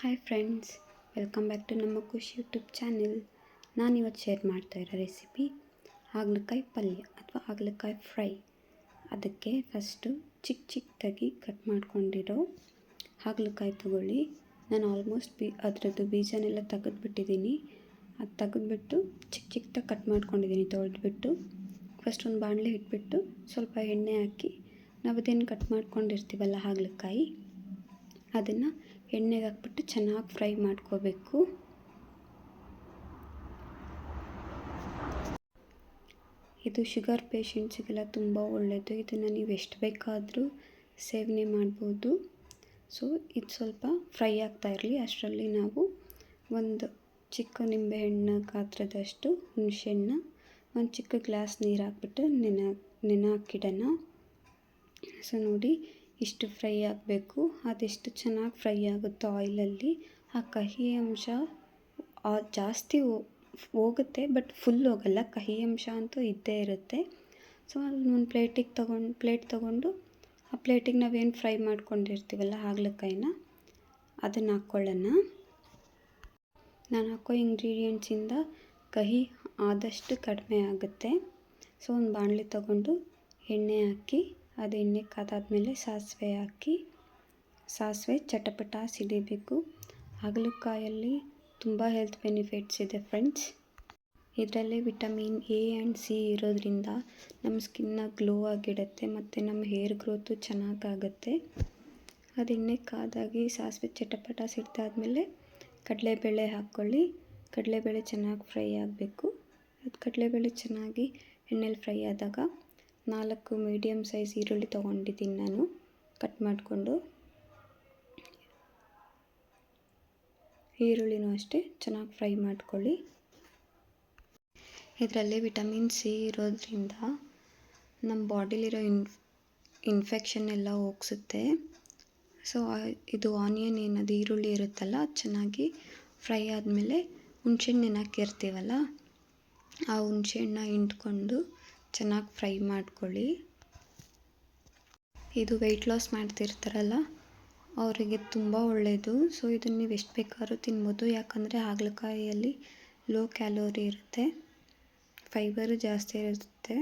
Hi friends welcome back to ನಮ್ಮ Khushi YouTube channel ನಾನು ಇವತ್ತು ಶೇರ್ ಮಾಡ್ತಾ ಇರೋ ರೆಸಿಪಿ ಹಾಗಲಕಾಯಿ ಪಲ್ಯ ಅಥವಾ ಹಾಗಲಕಾಯಿ ಫ್ರೈ ಅದಕ್ಕೆ ಫಸ್ಟು ಚಿಕ್ಕ ಚಿಕ್ಕದಾಗಿ ಕಟ್ ಮಾಡ್ಕೊಂಡಿರೋ ಹಾಗಲಕಾಯಿ ತಗೊಳ್ಳಿ. ನಾನು ಆಲ್ಮೋಸ್ಟ್ ಬಿ, ಅದರದ್ದು ಬೀಜನೆಲ್ಲ ತೆಗೆದುಬಿಟ್ಟಿದ್ದೀನಿ. ಅದು ತೆಗೆದುಬಿಟ್ಟು ಚಿಕ್ಕ ಚಿಕ್ಕದಾಗಿ ಕಟ್ ಮಾಡ್ಕೊಂಡಿದ್ದೀನಿ, ತೊಳೆದ್ಬಿಟ್ಟು. ಫಸ್ಟ್ ಒಂದು ಬಾಣಲೆ ಇಟ್ಬಿಟ್ಟು ಸ್ವಲ್ಪ ಎಣ್ಣೆ ಹಾಕಿ ನಾವು ಅದೇನು ಕಟ್ ಮಾಡ್ಕೊಂಡಿರ್ತೀವಲ್ಲ ಹಾಗಲಕಾಯಿ? ಅದನ್ನು ಎಣ್ಣೆಗೆ ಹಾಕ್ಬಿಟ್ಟು ಚೆನ್ನಾಗಿ ಫ್ರೈ ಮಾಡ್ಕೋಬೇಕು. ಇದು ಶುಗರ್ ಪೇಷಂಟ್ಸಿಗೆಲ್ಲ ತುಂಬ ಒಳ್ಳೆಯದು ಇದನ್ನು ನೀವು ಎಷ್ಟು ಬೇಕಾದರೂ ಸೇವನೆ ಮಾಡ್ಬೋದು. ಸೊ, ಇದು ಸ್ವಲ್ಪ ಫ್ರೈ ಆಗ್ತಾ ಇರಲಿ. ಅಷ್ಟರಲ್ಲಿ ನಾವು ಒಂದು ಚಿಕ್ಕ ನಿಂಬೆಹಣ್ಣು ಗಾತ್ರದಷ್ಟು ಹುಣಸೆಹಣ್ಣು ಒಂದು ಚಿಕ್ಕ ಗ್ಲಾಸ್ ನೀರು ಹಾಕ್ಬಿಟ್ಟು ನೆನೆ ನೆನೆ ಹಾಕಿಡೋಣ. ಸೊ, ನೋಡಿ ಇಷ್ಟು ಫ್ರೈ ಆಗಬೇಕು, ಅದೆಷ್ಟು ಚೆನ್ನಾಗಿ ಫ್ರೈ ಆಗುತ್ತೋ ಆಯಿಲಲ್ಲಿ. ಆ ಕಹಿ ಅಂಶ ಜಾಸ್ತಿ ಹೋಗುತ್ತೆ, ಬಟ್ ಫುಲ್ ಹೋಗಲ್ಲ. ಕಹಿ ಅಂಶ ಅಂತೂ ಇದ್ದೇ ಇರುತ್ತೆ. ಸೊ, ಅದನ್ನ ಒಂದು ಪ್ಲೇಟಿಗೆ ತೊಗೊಂಡು, ಪ್ಲೇಟ್ ತೊಗೊಂಡು, ಆ ಪ್ಲೇಟಿಗೆ ನಾವೇನು ಫ್ರೈ ಮಾಡ್ಕೊಂಡಿರ್ತೀವಲ್ಲ ಹಾಗಲಕಾಯಿನ, ಅದನ್ನು ಹಾಕ್ಕೊಳ್ಳೋಣ. ನಾನು ಹಾಕೋ ಇಂಗ್ರೀಡಿಯೆಂಟ್ಸಿಂದ ಕಹಿ ಆದಷ್ಟು ಕಡಿಮೆ ಆಗುತ್ತೆ. ಸೊ, ಒಂದು ಬಾಣಲೆ ತೊಗೊಂಡು ಎಣ್ಣೆ ಹಾಕಿ ಅದು ಎಣ್ಣೆ ಕಾದಾದಮೇಲೆ ಸಾಸಿವೆ ಹಾಕಿ, ಸಾಸಿವೆ ಚಟಪಟ ಸಿಡಿಬೇಕು ಹಾಗಲಕಾಯಲ್ಲಿ ತುಂಬ ಹೆಲ್ತ್ ಬೆನಿಫಿಟ್ಸ್ ಇದೆ ಫ್ರೆಂಡ್ಸ್ ಇದರಲ್ಲಿ ವಿಟಮಿನ್ ಎ ಆ್ಯಂಡ್ ಸಿ ಇರೋದ್ರಿಂದ ನಮ್ಮ ಸ್ಕಿನ್ನ ಗ್ಲೋ ಆಗಿಡುತ್ತೆ ಮತ್ತು ನಮ್ಮ ಹೇರ್ ಗ್ರೋತು ಚೆನ್ನಾಗಾಗುತ್ತೆ. ಅದು ಎಣ್ಣೆ ಕಾದಾಗಿ ಸಾಸಿವೆ ಚಟಪಟ ಸಿಡ್ದಾದ್ಮೇಲೆ ಕಡಲೆಬೇಳೆ ಹಾಕ್ಕೊಳ್ಳಿ ಕಡಲೆಬೇಳೆ ಚೆನ್ನಾಗಿ ಫ್ರೈ ಆಗಬೇಕು. ಅದು ಕಡಲೆಬೇಳೆ ಚೆನ್ನಾಗಿ ಎಣ್ಣೆಲಿ ಫ್ರೈ ಆದಾಗ ನಾಲ್ಕು ಮೀಡಿಯಮ್ ಸೈಜ್ ಈರುಳ್ಳಿ ತೊಗೊಂಡಿದ್ದೀನಿ ನಾನು. ಕಟ್ ಮಾಡಿಕೊಂಡು. ಈರುಳ್ಳಿನೂ ಅಷ್ಟೇ, ಚೆನ್ನಾಗಿ ಫ್ರೈ ಮಾಡ್ಕೊಳ್ಳಿ. ಇದರಲ್ಲಿ ವಿಟಮಿನ್ ಸಿ ಇರೋದ್ರಿಂದ ನಮ್ಮ ಬಾಡಿಲಿರೋ ಇನ್, ಇನ್ಫೆಕ್ಷನ್ ಎಲ್ಲ ಹೋಗ್ಸುತ್ತೆ. ಸೊ ಇದು ಆನಿಯನ್ ಏನದು, ಈರುಳ್ಳಿ ಇರುತ್ತಲ್ಲ ಚೆನ್ನಾಗಿ ಫ್ರೈ ಆದಮೇಲೆ ಹುಣ್ಸೆಹಣ್ಣು ನೆನಕಿರ್ತೀವಲ್ಲ ಆ ಹುಣ್ಸೆಹಣ್ಣ ಹಿಂಡ್ಕೊಂಡು ಚೆನ್ನಾಗಿ ಫ್ರೈ ಮಾಡ್ಕೊಳ್ಳಿ. ಇದು ವೆಯ್ಟ್ ಲಾಸ್ ಮಾಡ್ತಿರ್ತಾರಲ್ಲ, ಅವರಿಗೆ ತುಂಬ ಒಳ್ಳೆಯದು ಸೊ ಇದನ್ನು ನೀವು ಎಷ್ಟು ಬೇಕಾದ್ರೂ ತಿನ್ಬೋದು. ಯಾಕಂದರೆ ಹಾಗಲಕಾಯಿಯಲ್ಲಿ ಲೋ ಕ್ಯಾಲೋರಿ ಇರುತ್ತೆ. ಫೈಬರು ಜಾಸ್ತಿ ಇರುತ್ತೆ.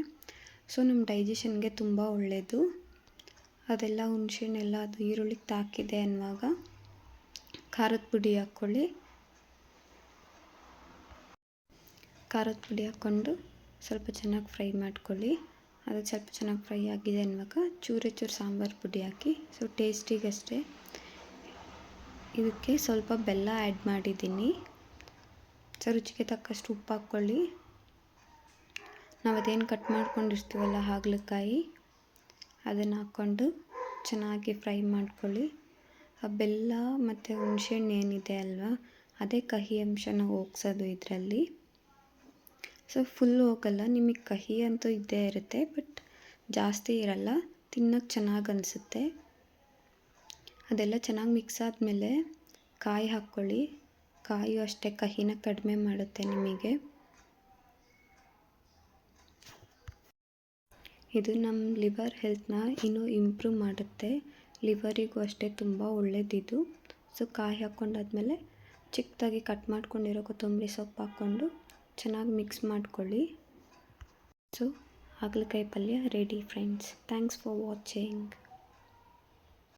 ಸೊ ನಮ್ಮ ಡೈಜೆಷನ್ಗೆ ತುಂಬ ಒಳ್ಳೆಯದು ಅದೆಲ್ಲ ಹುಣ್ಸೆಹಣ್ಣೆಲ್ಲ ಅದು ಈರುಳ್ಳಿಗೆ ತಾಕಿದೆ ಅನ್ನುವಾಗ ಖಾರದ ಪುಡಿ ಹಾಕ್ಕೊಳ್ಳಿ. ಖಾರದ ಪುಡಿ ಹಾಕ್ಕೊಂಡು ಸ್ವಲ್ಪ ಚೆನ್ನಾಗಿ ಫ್ರೈ ಮಾಡ್ಕೊಳ್ಳಿ. ಅದು ಸ್ವಲ್ಪ ಚೆನ್ನಾಗಿ ಫ್ರೈ ಆಗಿದೆ ಅನ್ವಾಗ ಚೂರು ಚೂರು ಸಾಂಬಾರು ಪುಡಿ ಹಾಕಿ, ಸೊ ಟೇಸ್ಟಿಗಷ್ಟೇ. ಇದಕ್ಕೆ ಸ್ವಲ್ಪ ಬೆಲ್ಲ ಆ್ಯಡ್ ಮಾಡಿದ್ದೀನಿ. ಸೊ ರುಚಿಗೆ ತಕ್ಕಷ್ಟು ಉಪ್ಪು ಹಾಕ್ಕೊಳ್ಳಿ. ನಾವು ಅದೇನು ಕಟ್ ಮಾಡ್ಕೊಂಡಿರ್ತೀವಲ್ಲ ಹಾಗಲಕಾಯಿ, ಅದನ್ನು ಹಾಕ್ಕೊಂಡು ಚೆನ್ನಾಗಿ ಫ್ರೈ ಮಾಡ್ಕೊಳ್ಳಿ. ಆ ಬೆಲ್ಲ ಮತ್ತು ಹುಣಸೆಹಣ್ಣು ಏನಿದೆ ಅಲ್ವಾ, ಅದೇ ಕಹಿ ಅಂಶನ ಹೋಗ್ಸೋದು ಇದರಲ್ಲಿ. ಸೊ ಫುಲ್ ಹೋಗಲ್ಲ ನಿಮಗೆ ಕಹಿ ಅಂತೂ ಇದ್ದೇ ಇರುತ್ತೆ ಬಟ್ ಜಾಸ್ತಿ ಇರಲ್ಲ. ತಿನ್ನೋಕ್ಕೆ ಚೆನ್ನಾಗಿ ಅನಿಸುತ್ತೆ. ಅದೆಲ್ಲ ಚೆನ್ನಾಗಿ ಮಿಕ್ಸ್ ಆದಮೇಲೆ ಕಾಯಿ ಹಾಕ್ಕೊಳ್ಳಿ. ಕಾಯಿಯು ಅಷ್ಟೇ ಕಹಿನ ಕಡಿಮೆ ಮಾಡುತ್ತೆ ನಿಮಗೆ. ಇದು ನಮ್ಮ ಲಿವರ್ ಹೆಲ್ತ್ನ ಇನ್ನೂ ಇಂಪ್ರೂವ್ ಮಾಡುತ್ತೆ. ಲಿವರಿಗೂ ಅಷ್ಟೇ ತುಂಬ ಒಳ್ಳೆಯದಿದು ಸೊ ಕಾಯಿ ಹಾಕ್ಕೊಂಡಾದ್ಮೇಲೆ ಚಿಕ್ಕದಾಗಿ ಕಟ್ ಮಾಡ್ಕೊಂಡಿರೋ ಕೊತ್ತಂಬರಿ ಸೊಪ್ಪು ಹಾಕ್ಕೊಂಡು ಚೆನ್ನಾಗಿ ಮಿಕ್ಸ್ ಮಾಡ್ಕೊಳ್ಳಿ. ಸೊ ಹಾಗಲಕಾಯಿ ಪಲ್ಯ ready friends thanks for watching